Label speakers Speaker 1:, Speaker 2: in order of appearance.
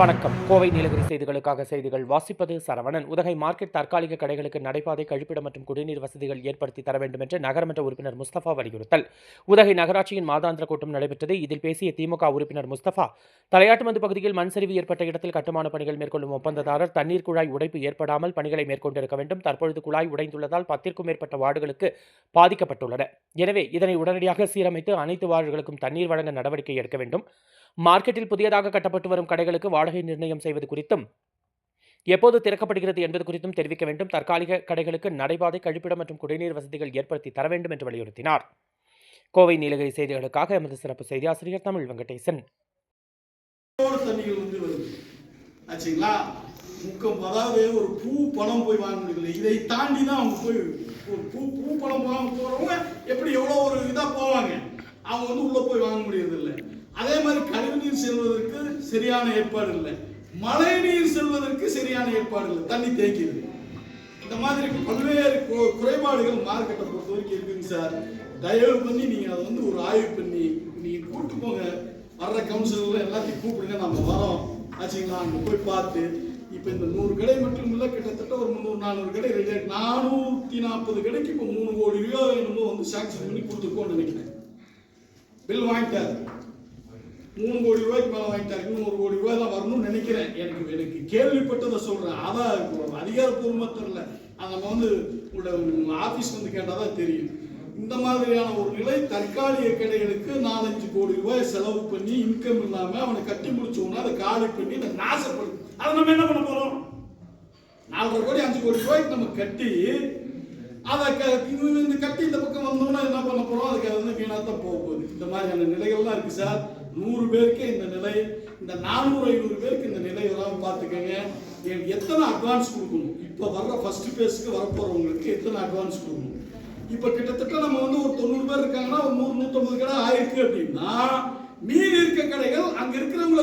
Speaker 1: வணக்கம். கோவை நீலகிரி செய்திகளுக்காக செய்திகள் வாசிப்பது சரவணன். உதகை மார்க்கெட் தற்காலிக கடைகளுக்கு நடைபாதை கழிப்பிடம் மற்றும் குடிநீர் வசதிகள் ஏற்படுத்தி தர வேண்டும் என்று நகரமன்ற உறுப்பினர் முஸ்தபா வலியுறுத்தல். உதகை நகராட்சியின் மாதாந்திர கூட்டம் நடைபெற்றது. இதில் பேசிய திமுக உறுப்பினர் முஸ்தபா தலையாட்டுமந்து பகுதியில் மண் சரிவு ஏற்பட்ட இடத்தில் கட்டுமான பணிகள் மேற்கொள்ளும் ஒப்பந்ததாரர் தண்ணீர் குழாய் உடைப்பு ஏற்படாமல் பணிகளை மேற்கொண்டிருக்க வேண்டும். தற்பொழுது குழாய் உடைந்துள்ளதால் பத்திற்கும் மேற்பட்ட வார்டுகளுக்கு பாதிக்கப்பட்டுள்ளன. எனவே இதனை உடனடியாக சீரமைத்து அனைத்து வார்டுகளுக்கும் தண்ணீர் வழங்க நடவடிக்கை எடுக்க வேண்டும். மார்க்கெட்டில் புதியதாக கட்டப்பட்டு வரும் கடைகளுக்கு வாடகை நிர்ணயம் செய்வது குறித்தும் எப்போது திறக்கப்படுகிறது என்பது குறித்தும் தெரிவிக்க வேண்டும். தற்காலிக கடைகளுக்கு நடைபாதை கழிப்பிடம் மற்றும் குடிநீர் வசதிகள் ஏற்படுத்தி தர வேண்டும் என்று வலியுறுத்தினார். கோவை நீலகிரி செய்திகளுக்காக எமது சிறப்பு செய்தியாசிரியர் தமிழ் வெங்கடேசன்.
Speaker 2: ஆச்சுங்களா? முக்கம் அதாவது ஒரு பூ பணம் போய் வாங்க முடியல இதை தாண்டி தான் அவங்க போய் ஒரு பூ பூ பணம் வாங்க போறவங்க எப்படி எவ்வளோ ஒரு இதாக போவாங்க? அவங்க வந்து உள்ளே போய் வாங்க முடியறதில்ல இல்லை அதே மாதிரி கழிவுநீர் செல்வதற்கு சரியான ஏற்பாடு இல்லை. மழை நீர் செல்வதற்கு சரியான ஏற்பாடு இல்லை. தண்ணி தேங்கிடுது இந்த மாதிரி பல்வேறு குறைபாடுகள் மார்க்கெட்டை பொறுத்த வரைக்கும் இருக்குங்க சார். தயவு பண்ணி நீங்கள் அதை வந்து ஒரு ஆய்வு பண்ணி நீங்கள் கூட்டு போங்க. வர்ற கவுன்சிலர்ல எல்லாத்தையும் கூப்பிடுங்க. நம்ம வரோம். ஆச்சுங்களா? அங்கே போய் பார்த்து. இப்போ இந்த நூறு கடை மட்டும் இல்லை கிட்டத்தட்ட ஒரு முந்நூறு நானூறு கடை ரெடி நானூற்றி நாற்பது கடைக்கு இப்போ மூணு கோடி ரூபாய் என்னமோ வந்து சாங்ஷன் பண்ணி கொடுத்துருக்கோம்னு நினைக்கிறேன். பில் வாங்கிட்டாரு. மூணு கோடி ரூபாய்க்கு மேலே வாங்கிட்டாரு இன்னும் ஒரு கோடி ரூபாய் தான் வரணும்னு நினைக்கிறேன். எனக்கு எனக்கு கேள்விப்பட்டதை சொல்கிறேன் அதான் அதிகாரப்பூர்வமாக தெரில அதை அது நம்ம வந்து உங்களோட ஆஃபீஸ் வந்து கேட்டால் தான் தெரியும். இந்த மாதிரியான ஒரு நிலை தற்காலிக கடைகளுக்கு நாலஞ்சு கோடி ரூபாய் செலவு பண்ணி இன்கம் இல்லாமல் அவனை கட்டி முடிச்சோம்னா அதை காலி பண்ணி அதை நாசப்படும் அதை நம்ம என்ன பண்ண போகிறோம் நாலரை கோடி அஞ்சு கோடி ரூபாய்க்கு நம்ம கட்டி அதை க- இந்த கட்டி இந்த பக்கம் வந்தோம்னா என்ன பண்ண போகிறோம் அதுக்கு அது வந்து வீணாக தான் போக போகுது. இந்த மாதிரியான நிலைகள்லாம் இருக்குது சார். நூறு பேருக்கு இந்த நிலை இந்த நானூறு ஐநூறு பேருக்கு இந்த நிலை எல்லாம் பார்த்துக்கங்க. எனக்கு எத்தனை அட்வான்ஸ் கொடுக்கணும்? இப்போ வர்ற ஃபர்ஸ்ட் பேஸுக்கு வரப்போகிறவங்களுக்கு எத்தனை அட்வான்ஸ் கொடுக்கணும்? இப்போ கிட்டத்தட்ட நம்ம வந்து ஒரு தொண்ணூறு பேர் இருக்காங்கன்னா ஒரு நூறு நூற்றம்பது கடை ஆயிருக்கு அப்படின்னா மீதி இருக்க கடைகள் அங்கே இருக்கிறவங்கள